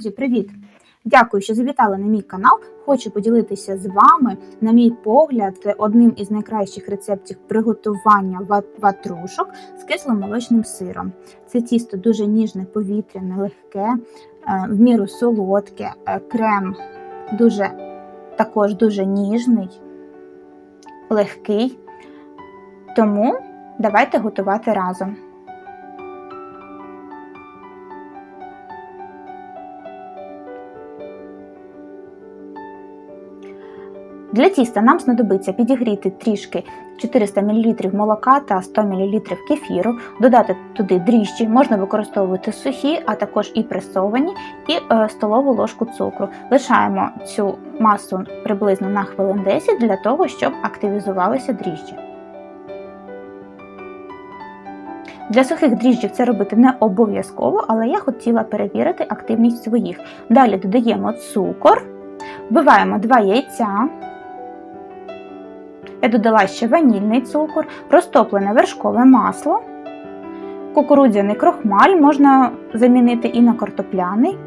Друзі, привіт! Дякую, що завітали на мій канал. Хочу поділитися з вами, на мій погляд, одним із найкращих рецептів приготування ватрушок з кисломолочним сиром. Це тісто дуже ніжне, повітряне, легке, е, в міру солодке, е, крем дуже також дуже ніжний, легкий. Тому давайте готувати разом. Для тіста нам знадобиться підігріти трішки 400 мл молока та 100 мл кефіру, додати туди дріжджі, можна використовувати сухі, а також і пресовані, і е, столову ложку цукру. Лишаємо цю масу приблизно на хвилин 10 для того, щоб активізувалися дріжджі. Для сухих дріжджів це робити не обов'язково, але я хотіла перевірити активність своїх. Далі додаємо цукор, вбиваємо 2 яйця. Я додала ще ванільний цукор, розтоплене вершкове масло, кукурудзяний крохмаль можна замінити і на картопляний.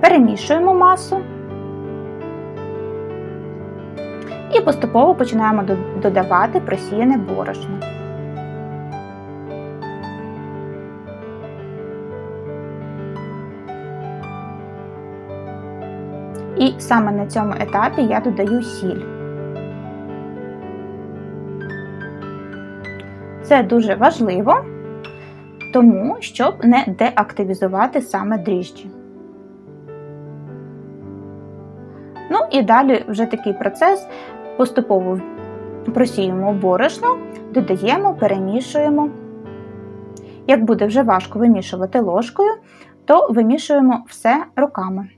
Перемішуємо масу і поступово починаємо додавати просіяне борошно. І саме на цьому етапі я додаю сіль. Це дуже важливо, тому щоб не деактивізувати саме дріжджі. Ну і далі вже такий процес. Поступово просіємо борошно, додаємо, перемішуємо. Як буде вже важко вимішувати ложкою, то вимішуємо все руками.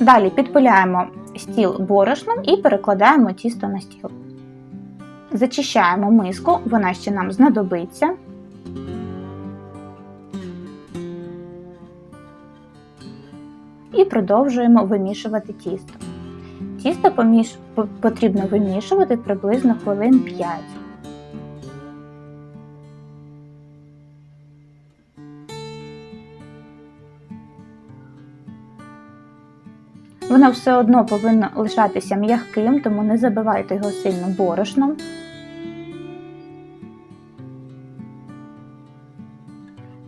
Далі підпиляємо стіл борошном і перекладаємо тісто на стіл. Зачищаємо миску, вона ще нам знадобиться. І продовжуємо вимішувати тісто. Тісто поміш... потрібно вимішувати приблизно хвилин 5. Воно все одно повинно лишатися м'яким, тому не забивайте його сильно борошном.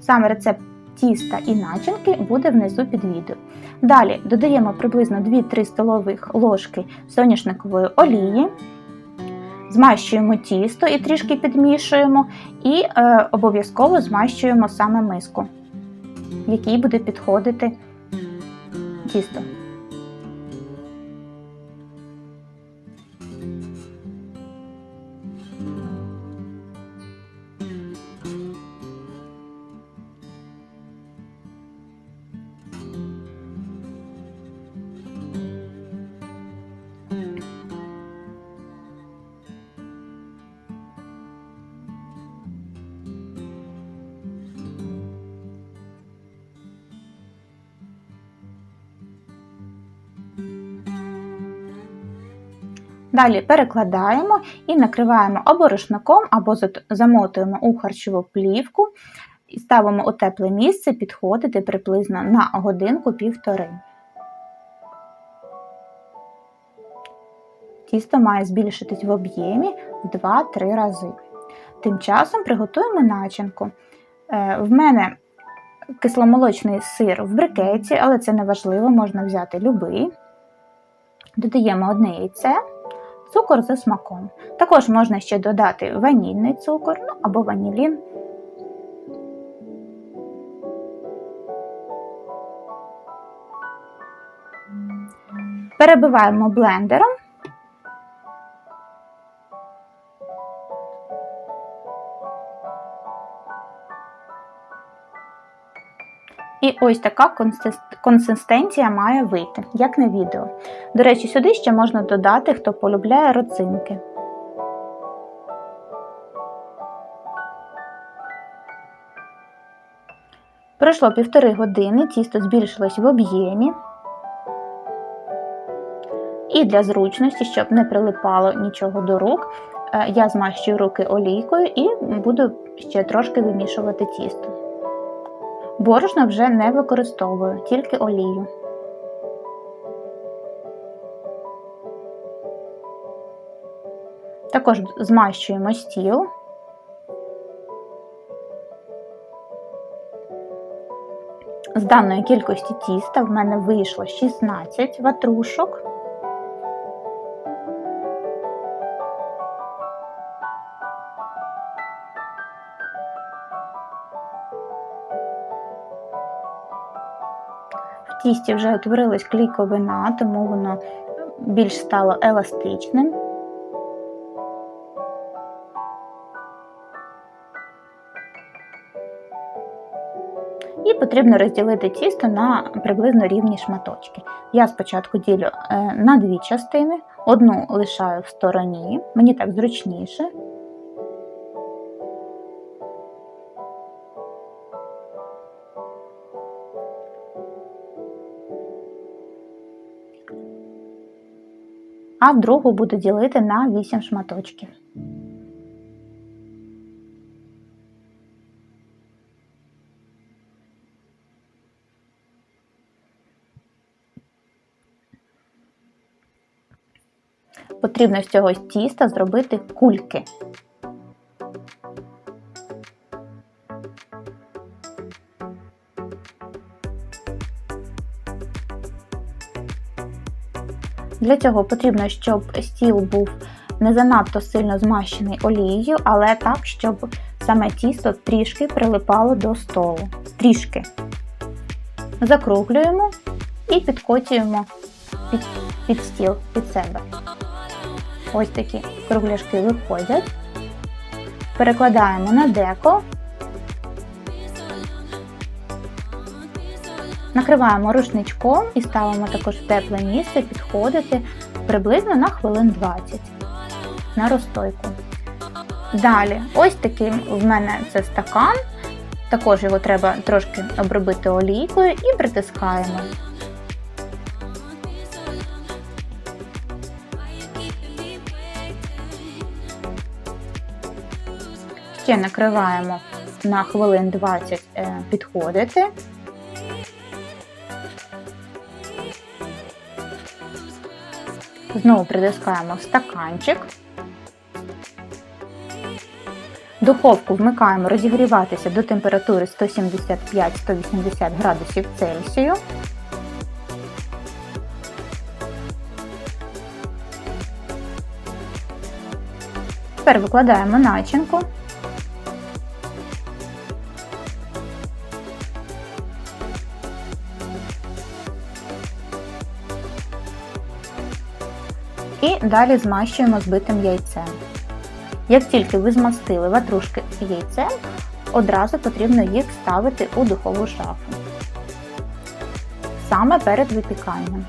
Саме рецепт тіста і начинки буде внизу під відео. Далі додаємо приблизно 2-3 столових ложки соняшникової олії, змащуємо тісто і трішки підмішуємо, і е, обов'язково змащуємо саме миску, в якій буде підходити тісто. Далі перекладаємо і накриваємо або рушником, або замотуємо у харчову плівку ставимо у тепле місце підходити приблизно на годинку-півтори. Тісто має збільшитись в об'ємі в 2-3 рази. Тим часом приготуємо начинку. Е, в мене кисломолочний сир в брикеті, але це не важливо, можна взяти любий. Додаємо одне яйце цукор за смаком. Також можна ще додати ванільний цукор ну, або ванілін. Перебиваємо блендером. І ось така консистенція має вийти, як на відео. До речі, сюди ще можна додати, хто полюбляє родзинки. Пройшло півтори години, тісто збільшилось в об'ємі. І для зручності, щоб не прилипало нічого до рук, е, я змащую руки олійкою і буду ще трошки вимішувати тісто. Борошно вже не використовую, тільки олію. Також змащуємо стіл. З даної кількості тіста в мене вийшло 16 ватрушок. Тісті вже утворилась клійковина, тому воно більш стало еластичним. І потрібно розділити тісто на приблизно рівні шматочки. Я спочатку ділю е, на дві частини, одну лишаю в стороні, мені так зручніше. А другу буду ділити на 8 шматочків. Потрібно з цього тіста зробити кульки. Для цього потрібно, щоб стіл був не занадто сильно змащений олією, але так, щоб саме тісто трішки прилипало до столу. Трішки. Закруглюємо і підкочуємо під, під стіл під себе. Ось такі кругляшки виходять. Перекладаємо на деко. Накриваємо рушничком і ставимо також в тепле місце підходити приблизно на хвилин 20 на розстойку. Далі, ось таким в мене це стакан. Також його треба трошки обробити олійкою і притискаємо. Ще накриваємо на хвилин 20 е, підходити. Знову притискаємо в стаканчик. Духовку вмикаємо розігріватися до температури 175-180 градусів Цельсію. Тепер викладаємо начинку. І далі змащуємо збитим яйцем. Як тільки ви змастили ватрушки яйцем, одразу потрібно їх ставити у духову шафу. Саме перед випіканням.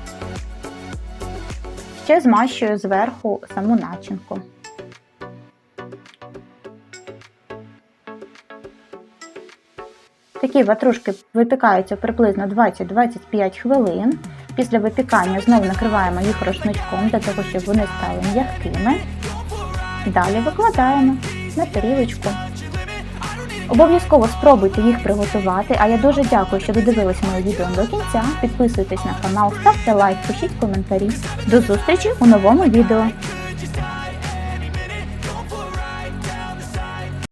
Ще змащую зверху саму начинку. Такі ватрушки випікаються приблизно 20-25 хвилин. Після випікання знову накриваємо їх рушничком для того, щоб вони стали м'якими. Далі викладаємо на тарілочку. Обов'язково спробуйте їх приготувати, а я дуже дякую, що додивились моє відео до кінця. Підписуйтесь на канал, ставте лайк, пишіть коментарі. До зустрічі у новому відео!